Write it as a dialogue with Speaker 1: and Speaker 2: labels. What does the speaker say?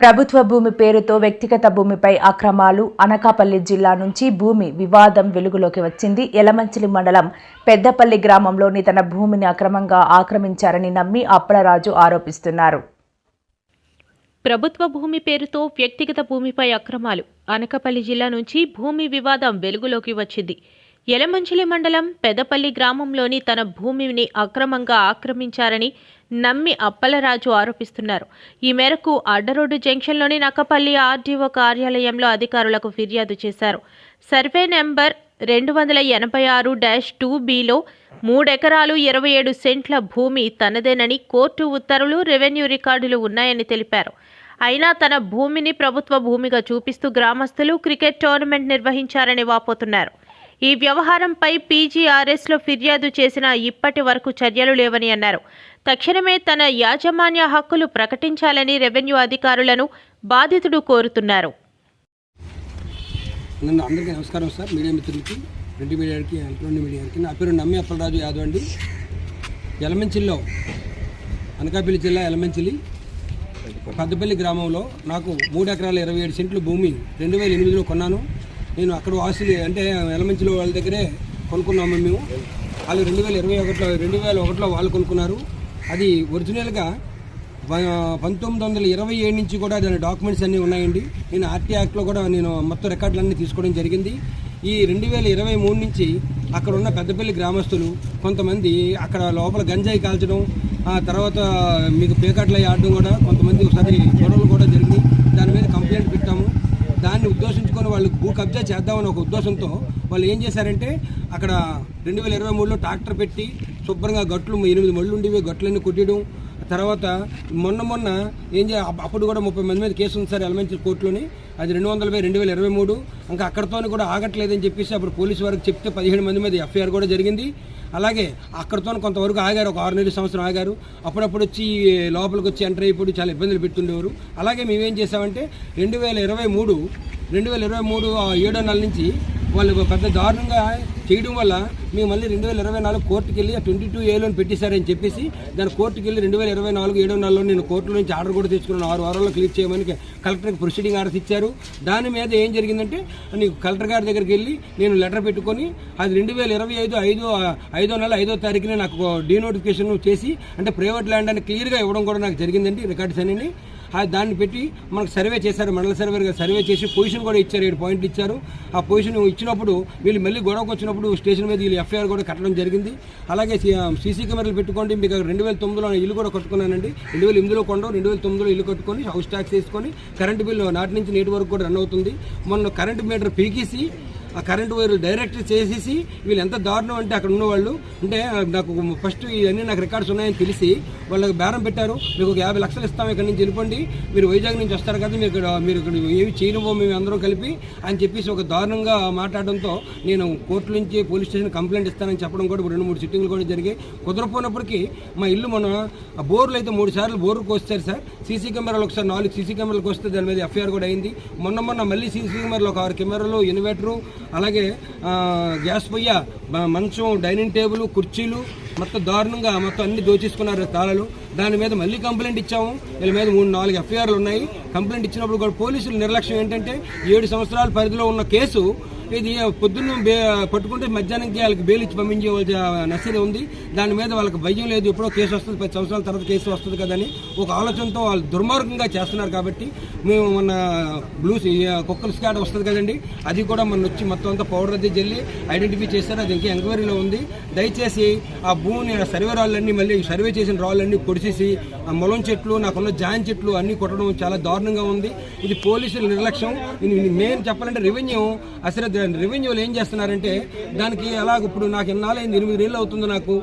Speaker 1: ప్రభుత్వ భూమి పేరుతో వ్యక్తిగత భూమిపై అక్రమాలు అనకాపల్లి జిల్లా నుంచి భూమి వివాదం వెలుగులోకి వచ్చింది. ఎలమంచిలి మండలం పెద్దపల్లి గ్రామంలోని తన భూమిని అక్రమంగా ఆక్రమించారని నమ్మి అప్పలరాజు ఆరోపిస్తున్నారు.
Speaker 2: ప్రభుత్వ భూమి పేరుతో వ్యక్తిగత భూమిపై అక్రమాలు అనకాపల్లి జిల్లా నుంచి భూమి వివాదం వెలుగులోకి వచ్చింది. యలమంచిలి మండలం పెదపల్లి గ్రామంలోని తన భూమిని అక్రమంగా ఆక్రమించారని నమ్మి అప్పలరాజు ఆరోపిస్తున్నారు. ఈ మేరకు అడ్డరోడ్డు జంక్షన్లోని నక్కపల్లి ఆర్డీఓ కార్యాలయంలో అధికారులకు ఫిర్యాదు చేశారు. సర్వే నెంబర్ రెండు వందల ఎనభై ఆరు డాష్ టూ బిలో మూడెకరాలు ఇరవై ఏడు సెంట్ల భూమి తనదేనని కోర్టు ఉత్తర్వులు రెవెన్యూ రికార్డులు ఉన్నాయని తెలిపారు. అయినా తన భూమిని ప్రభుత్వ భూమిగా చూపిస్తూ గ్రామస్తులు క్రికెట్ టోర్నమెంట్ నిర్వహించారని వాపోతున్నారు. ఈ వ్యవహారంపై పీజీఆర్ఎస్లో ఫిర్యాదు చేసినా ఇప్పటి వరకు చర్యలు లేవని అన్నారు. తక్షణమే తన యాజమాన్య హక్కులు ప్రకటించాలని రెవెన్యూ అధికారులను బాధితుడు కోరుతున్నారు.
Speaker 3: అందరికీ నమస్కారం సార్. మీడియా మిత్రులకి ప్రింట్ మీడియాకి ఎలక్ట్రానిక్ మీడియాకి నా పేరు నమ్మి అప్పలరాజు యాదవ్ అండి ఎలమంచిల్లో అనకాపల్లి జిల్లా ఎలమంచిలి పెద్దపల్లి గ్రామంలో నాకు మూడు ఎకరాల ఇరవై ఏడు సెంట్లు భూమి రెండు వేల ఎనిమిదిలో కొన్నాను. నేను అక్కడ వాసులు అంటే ఎలమంచిలో వాళ్ళ దగ్గరే కొనుక్కున్నాము మేము. వాళ్ళు రెండు వేల ఇరవై ఒకటిలో రెండు వేల ఒకటిలో వాళ్ళు కొనుక్కున్నారు. అది ఒరిజినల్గా ప- పంతొమ్మిది వందల ఇరవై ఏడు నుంచి కూడా దాని డాక్యుమెంట్స్ అన్నీ ఉన్నాయండి. నేను ఆర్టీ యాక్ట్లో కూడా నేను మొత్తం రికార్డులన్నీ తీసుకోవడం జరిగింది. ఈ రెండు వేల ఇరవై మూడు నుంచి అక్కడ ఉన్న పెద్దపల్లి గ్రామస్తులు కొంతమంది అక్కడ లోపల గంజాయి కాల్చడం ఆ తర్వాత మీకు పేకాట్లు ఆడడం కూడా కొంతమంది ఒకసారి గొడవలు కూడా జరిగింది దాని మీద కంప్లైంట్ పెట్టాము. దాన్ని ఉద్దేశించుకొని వాళ్ళు భూ కబ్జా చేద్దామని ఒక ఉద్దేశంతో వాళ్ళు ఏం చేశారంటే అక్కడ రెండు వేల ఇరవై మూడులో ట్రాక్టర్ పెట్టి శుభ్రంగా గట్లు ఎనిమిది మళ్ళు ఉండేవి గట్లన్నీ కొట్టడం తర్వాత మొన్న మొన్న ఏం చే అప్పుడు కూడా ముప్పై మంది మీద కేసు ఉంది సార్ ఎలమెంటరీ కోర్టులోని. అది రెండు వందల బై రెండు వేల ఇరవై మూడు. ఇంకా అక్కడతో కూడా ఆగట్లేదని చెప్పేసి అప్పుడు పోలీసు వారికి చెప్తే పదిహేడు మంది మీద ఎఫ్ఐఆర్ కూడా జరిగింది. అలాగే అక్కడతో కొంతవరకు ఆగారు ఒక ఆరు నెలల సంవత్సరం ఆగారు. అప్పుడప్పుడు వచ్చి లోపలికి వచ్చి ఎంటర్ అయిపోయి చాలా ఇబ్బందులు పెట్టుండేవారు అలాగే మేమేం చేసామంటే రెండు వేల ఇరవై మూడు రెండు వేల ఇరవై మూడు ఏడో నెల నుంచి వాళ్ళు పెద్ద దారుణంగా చేయడం వల్ల మేము మళ్ళీ రెండు వేల ఇరవై నాలుగు కోర్టుకి వెళ్ళి ట్వంటీ టూ ఏలోని పెట్టేశారని చెప్పేసి దాని కోర్టుకి వెళ్ళి రెండు వేల ఇరవై నాలుగు ఏడో నెలలో నేను కోర్టులో నుంచి ఆర్డర్ కూడా తెచ్చుకున్నాను ఆరు వారాల్లో క్లియర్ చేయమని కలెక్టర్కి ప్రొసీడింగ్ ఆర్డర్స్ ఇచ్చారు. దాని మీద ఏం జరిగిందంటే నీకు కలెక్టర్ గారి దగ్గరికి వెళ్ళి నేను లెటర్ పెట్టుకొని అది రెండు వేల ఇరవై ఐదు ఐదు ఐదో నెల ఐదో తారీఖున నాకు డీనోటిఫికేషన్ చేసి అంటే ప్రైవేట్ ల్యాండ్ అని క్లియర్గా ఇవ్వడం కూడా నాకు జరిగిందండి. రికార్డ్స్ అని దాన్ని పెట్టి మనకు సర్వే చేశారు మండల సర్వేగా సర్వే చేసి పొజిషన్ కూడా ఇచ్చారు ఏడు పాయింట్లు ఇచ్చారు. ఆ పొజిషన్ ఇచ్చినప్పుడు వీళ్ళు మళ్ళీ గొడవకు వచ్చినప్పుడు స్టేషన్ మీద వీళ్ళు ఎఫ్ఐఆర్ కూడా కట్టడం జరిగింది. అలాగే సీసీ కెమెరాలు పెట్టుకోండి మీకు రెండు వేల తొమ్మిదిలో ఇల్లు కూడా కట్టుకున్నానండి. రెండు వేల ఎనిమిదిలో కొండం రెండు వేల తొమ్మిదిలో ఇల్లు కట్టుకొని హౌస్ ట్యాక్స్ వేసుకొని కరెంటు బిల్లు నాటి నుంచి నేటి వరకు కూడా రన్ అవుతుంది. మొన్న కరెంటు మీటర్ పీకేసి ఆ కరెంటు వైర్ డైరెక్ట్ చేసేసి వీళ్ళు ఎంత దారుణం అంటే అక్కడ ఉన్నవాళ్ళు అంటే నాకు ఫస్ట్ ఇవన్నీ నాకు రికార్డ్స్ ఉన్నాయని తెలిసి వాళ్ళకి బేరం పెట్టారు. మీకు ఒక యాభై లక్షలు ఇస్తాం ఇక్కడ నుంచి వెళ్ళిపోండి. మీరు వైజాగ్ నుంచి వస్తారు కదా మీరు ఇక్కడ మీరు ఇక్కడ ఏమి చేయలేమో మేము అందరం కలిపి అని చెప్పేసి ఒక దారుణంగా మాట్లాడడంతో నేను కోర్టు నుంచి పోలీస్ స్టేషన్ కంప్లైంట్ ఇస్తానని చెప్పడం కూడా రెండు మూడు సిట్టింగ్లు కూడా జరిగాయి. కుదరపోయినప్పటికీ మా ఇల్లు మన బోర్లు అయితే మూడు సార్లు బోర్లు కోస్తారు సార్. సీసీ కెమెరాలు ఒకసారి నాలుగు సీసీ కెమెరాలకు వస్తే దాని మీద ఎఫ్ఐఆర్ కూడా అయింది. మొన్న మొన్న మళ్ళీ సీసీ కెమెరాలు ఒక ఆరు కెమెరాలు ఇన్వర్టరు అలాగే గ్యాస్ పొయ్య మంచం డైనింగ్ టేబుల్ కుర్చీలు మొత్తం దారుణంగా మొత్తం అన్ని దోచేసుకున్నారు తాళాలు. దాని మీద మళ్ళీ కంప్లైంట్ ఇచ్చాము. వీళ్ళ మీద మూడు నాలుగు ఎఫ్ఐఆర్లు ఉన్నాయి. కంప్లైంట్ ఇచ్చినప్పుడు కూడా పోలీసులు నిర్లక్ష్యం ఏంటంటే ఏడు సంవత్సరాల పరిధిలో ఉన్న కేసు ఇది పొద్దున్న బే పట్టుకుంటే మధ్యాహ్నంకి వాళ్ళకి బెయిల్ ఇచ్చి పంపించే నర్సరీ ఉంది. దాని మీద వాళ్ళకి భయం లేదు. ఎప్పుడో కేసు వస్తుంది. పది సంవత్సరాల తర్వాత కేసు వస్తుంది కదని ఒక ఆలోచనతో వాళ్ళు దుర్మార్గంగా చేస్తున్నారు కాబట్టి మేము మన బ్లూ కుక్కల స్కాడ్ వస్తుంది కదండి. అది కూడా మన వచ్చి మొత్తం అంతా పౌడర్ అది జల్లి ఐడెంటిఫై చేశారు. అది ఇంకా ఎంక్వైరీలో ఉంది. దయచేసి ఆ భూమిని ఆ సర్వే రాళ్ళన్నీ మళ్ళీ సర్వే చేసిన రాళ్ళన్నీ పొడిచేసి ఆ మొలం చెట్లు నాకున్న జాన్ చెట్లు అన్నీ కొట్టడం చాలా దారుణంగా ఉంది. ఇది పోలీసుల నిర్లక్ష్యం. మేము మెయిన్ చెప్పాలంటే రెవెన్యూ అసలు రెవెన్యూలు ఏం చేస్తున్నారంటే దానికి ఎలాగ ఇప్పుడు నాకు ఎన్నాళ్ళు ఎనిమిది నెలలు అవుతుంది నాకు